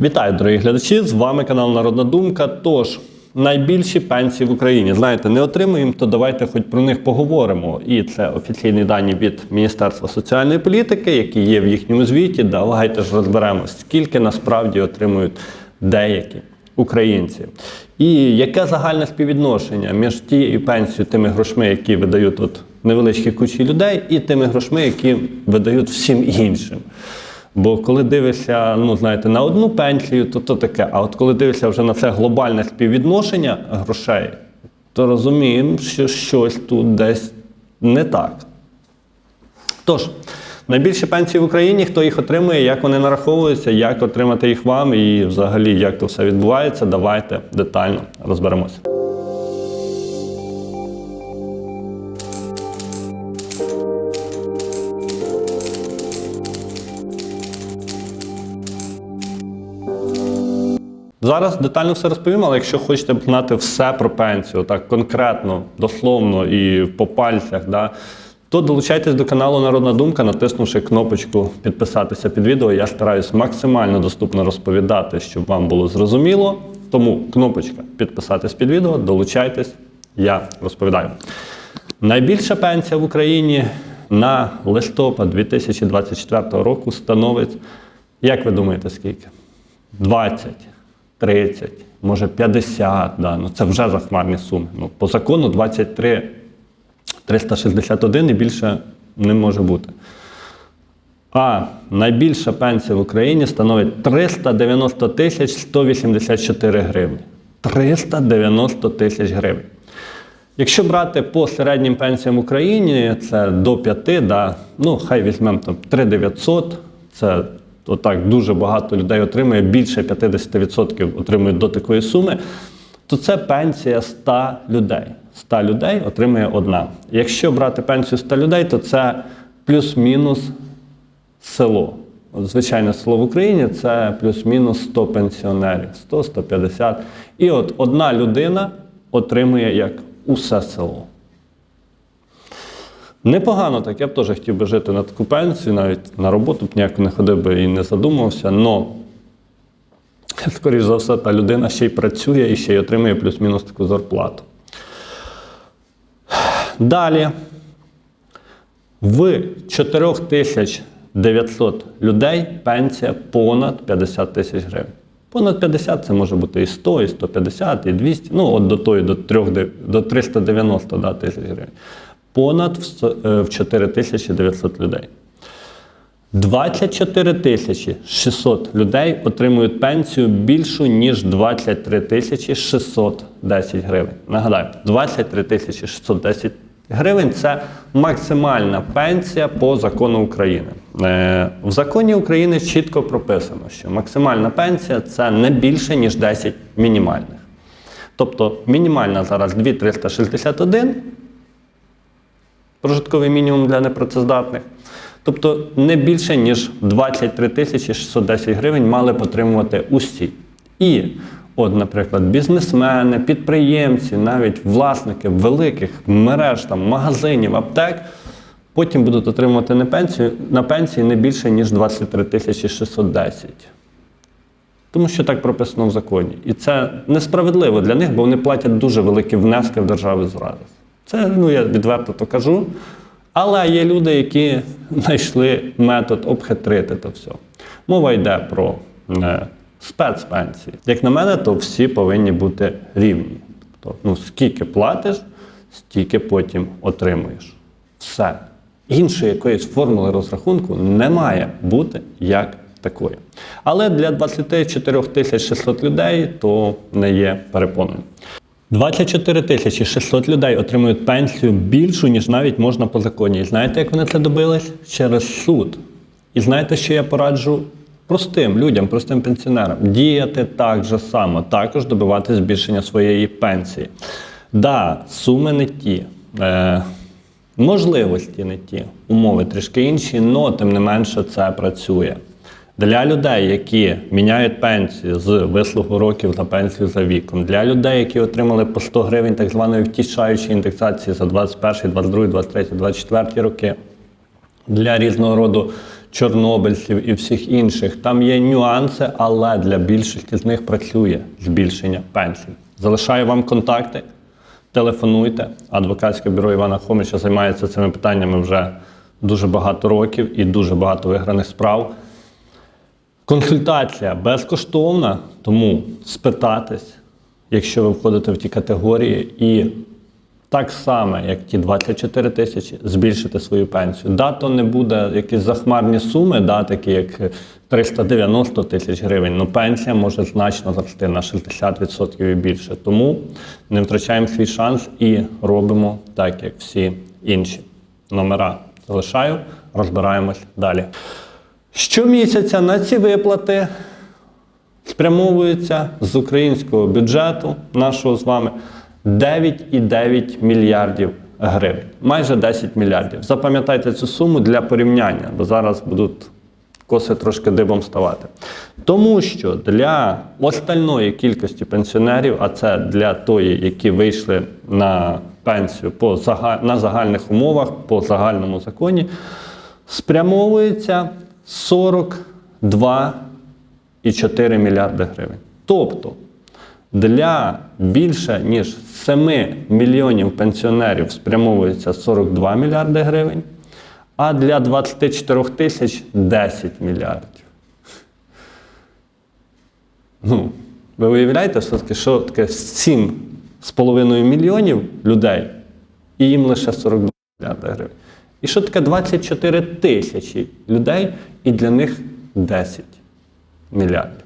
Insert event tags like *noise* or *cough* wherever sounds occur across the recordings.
Вітаю, дорогі глядачі! З вами канал Народна Думка. Тож, найбільші пенсії в Україні. Знаєте, не отримуємо, то давайте хоч про них поговоримо. І це офіційні дані від Міністерства соціальної політики, які є в їхньому звіті. Давайте ж розберемось, скільки насправді отримують деякі українці. І яке загальне співвідношення між тією пенсією, тими грошми, які видають от невеличкі кучі людей, і тими грошми, які видають всім іншим. Бо коли дивишся, ну знаєте, на одну пенсію, то то таке. А от коли дивишся вже на це глобальне співвідношення грошей, то розуміємо, що щось тут десь не так. Тож, найбільші пенсії в Україні, хто їх отримує, як вони нараховуються, як отримати їх вам і взагалі як то все відбувається, давайте детально розберемося. Зараз детально все розповім, але якщо хочете знати все про пенсію, так конкретно, дословно і по пальцях, да, то долучайтесь до каналу Народна Думка, натиснувши кнопочку підписатися під відео. Я стараюсь максимально доступно розповідати, щоб вам було зрозуміло. Тому кнопочка підписатись під відео, долучайтесь, я розповідаю. Найбільша пенсія в Україні на листопад 2024 року становить, як ви думаєте, скільки? 20, 30, може 50, да, ну це вже захмарні суми. Ну, по закону 23 361 і більше не може бути. А найбільша пенсія в Україні становить 390 тисяч 184 гривні. 390 тисяч гривень. Якщо брати по середнім пенсіям в Україні, це до 5, да, ну хай візьмемо там 3900, це отак дуже багато людей отримує, більше 50% отримують до такої суми, то це пенсія 100 людей. 100 людей отримує одна. Якщо брати пенсію 100 людей, то це плюс-мінус село. Звичайне село в Україні це плюс-мінус 100 пенсіонерів, 100-150. І от одна людина отримує як усе село. Непогано так, я б теж хотів би жити на таку пенсію, навіть на роботу б ніяк не ходив би і не задумався. Но, *laughs* скоріш за все, та людина ще й працює і ще й отримує плюс-мінус таку зарплату. *sighs* Далі. В 4900 людей пенсія понад 50 тисяч гривень. Понад 50 це може бути і 100, і 150, і 200, ну от до тої, до, 3, до 390 да, тисяч гривень. Понад в сто- е, в 4900 людей. 24 тисячі 600 людей отримують пенсію більшу, ніж 23 тисячі 610 гривень. Нагадаю, 23 тисячі 610 гривень це максимальна пенсія по закону України. Е, В законі України чітко прописано, що максимальна пенсія це не більше, ніж 10 мінімальних. Тобто мінімальна зараз 2361, прожитковий мінімум для непрацездатних. Тобто не більше, ніж 23 тисячі 610 гривень мали б отримувати усі. І, от, наприклад, бізнесмени, підприємці, навіть власники великих мереж, там, магазинів, аптек, потім будуть отримувати на пенсію, на пенсії не більше, ніж 23 тисячі 610. Тому що так прописано в законі. І це несправедливо для них, бо вони платять дуже великі внески в державу зараз. Це, ну я відверто то кажу. Але є люди, які знайшли метод обхитрити то все. Мова йде про е, спецпенсії. Як на мене, то всі повинні бути рівні. Тобто, ну, скільки платиш, стільки потім отримуєш. Все. Іншої якоїсь формули розрахунку не має бути як такої. Але для 24 тисяч 600 людей то не є перепоною. 24 тисячі 600 людей отримують пенсію більшу, ніж навіть можна по законі. І знаєте, як вони це добились? Через суд. І знаєте, що я пораджу простим людям, простим пенсіонерам? Діяти так же само, також добивати збільшення своєї пенсії. Да, суми не ті. Е, можливості не ті, умови трішки інші, але тим не менше це працює. Для людей, які міняють пенсію з вислугу років на пенсію за віком, для людей, які отримали по 100 гривень так званої втішаючої індексації за 21, 22, 23, 24 роки, для різного роду чорнобильців і всіх інших. Там є нюанси, але для більшості з них працює збільшення пенсій. Залишаю вам контакти. Телефонуйте. Адвокатське бюро Івана Хомича займається цими питаннями вже дуже багато років і дуже багато виграних справ. Консультація безкоштовна, тому спитатись, якщо ви входите в ті категорії, і так само, як ті 24 тисячі, збільшити свою пенсію. Да, то не буде якісь захмарні суми, да, такі як 390 тисяч гривень, але пенсія може значно зрости на 60% і більше. Тому не втрачаємо свій шанс і робимо так, як всі інші. Номера залишаю, розбираємось далі. Щомісяця на ці виплати спрямовується з українського бюджету нашого з вами 9,9 мільярдів гривень. Майже 10 мільярдів. Запам'ятайте цю суму для порівняння, бо зараз будуть коси трошки дибом ставати. Тому що для остальної кількості пенсіонерів, а це для тої, які вийшли на пенсію по на загальних умовах, по загальному законі, спрямовується 42,4 мільярди гривень. Тобто для більше ніж 7 мільйонів пенсіонерів спрямовується 42 мільярди гривень, а для 24 тисяч 10 мільярдів. Ну, ви уявляєте, все-таки, що таке 7,5 мільйонів людей, і їм лише 42 мільярди гривень. І що таке 24 тисячі людей, і для них 10 мільярдів.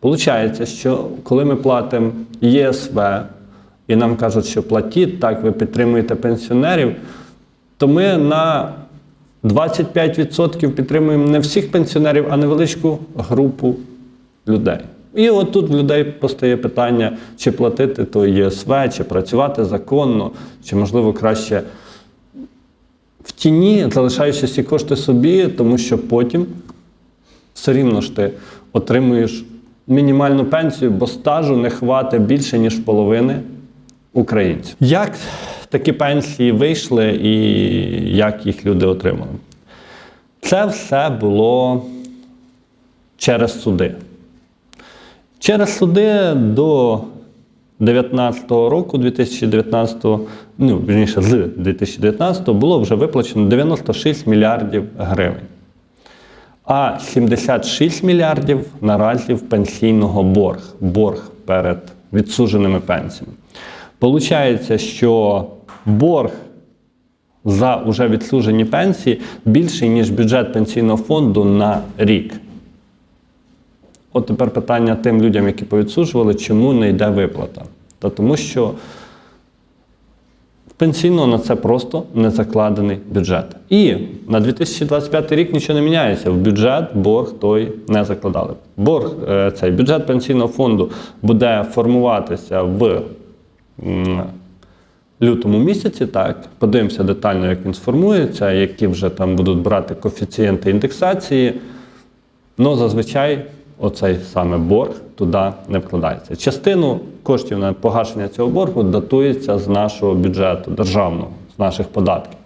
Получається, що коли ми платимо ЄСВ, і нам кажуть, що платіть, так, ви підтримуєте пенсіонерів, то ми на 25% підтримуємо не всіх пенсіонерів, а невеличку групу людей. І от тут в людей постає питання, чи платити то ЄСВ, чи працювати законно, чи можливо краще в тіні, залишаючи ці кошти собі, тому що потім все рівно ж ти отримуєш мінімальну пенсію, бо стажу не хватить більше, ніж половини українців. Як такі пенсії вийшли і як їх люди отримали? Це все було через суди. Через суди до 2019 року, 2019, ну, вірніше, з 2019 було вже виплачено 96 мільярдів гривень. А 76 мільярдів наразі в пенсійного борг, борг перед відсудженими пенсіями. Получається, що борг за уже відсуджені пенсії більший, ніж бюджет пенсійного фонду на рік. От тепер питання тим людям, які повідсуджували, чому не йде виплата. Та тому що в пенсійного на це просто не закладений бюджет. І на 2025 рік нічого не міняється. В бюджет борг той не закладали. Борг, е, цей бюджет пенсійного фонду буде формуватися в лютому місяці. Так, подивимося детально, як він сформується, які вже там будуть брати коефіцієнти індексації. Ну, зазвичай оцей саме борг туди не вкладається. Частину коштів на погашення цього боргу датується з нашого бюджету державного, з наших податків.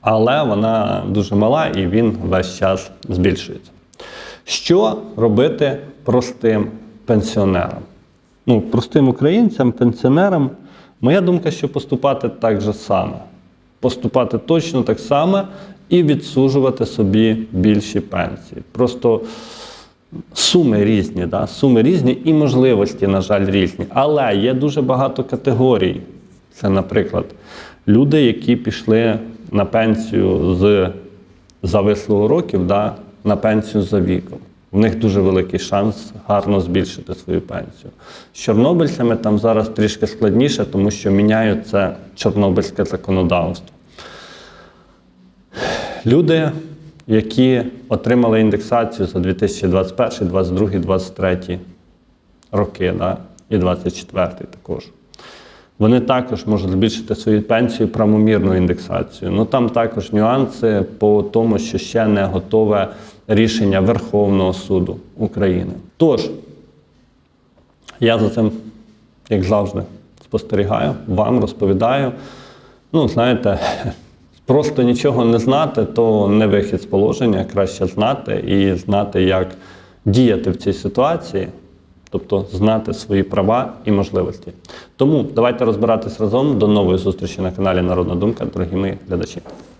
Але вона дуже мала і він весь час збільшується. Що робити простим пенсіонерам? Ну, простим українцям, пенсіонерам, моя думка, що поступати так же саме. Поступати точно так само і відсуджувати собі більші пенсії. Просто суми різні, да? суми різні і можливості, на жаль, різні. Але є дуже багато категорій. Це, наприклад, люди, які пішли на пенсію з завислого років, да? на пенсію за віком. В них дуже великий шанс гарно збільшити свою пенсію. З чорнобильцями там зараз трішки складніше, тому що міняють це чорнобильське законодавство. Люди, які отримали індексацію за 2021, 2022, 2023 роки, да? і 2024 також. Вони також можуть збільшити свою пенсію правомірну індексацію. Ну там також нюанси по тому, що ще не готове рішення Верховного суду України. Тож, я за цим, як завжди, спостерігаю, вам розповідаю. Ну, знаєте, просто нічого не знати, то не вихід з положення, краще знати і знати, як діяти в цій ситуації, тобто знати свої права і можливості. Тому давайте розбиратись разом. До нової зустрічі на каналі Народна Думка, дорогі мої глядачі.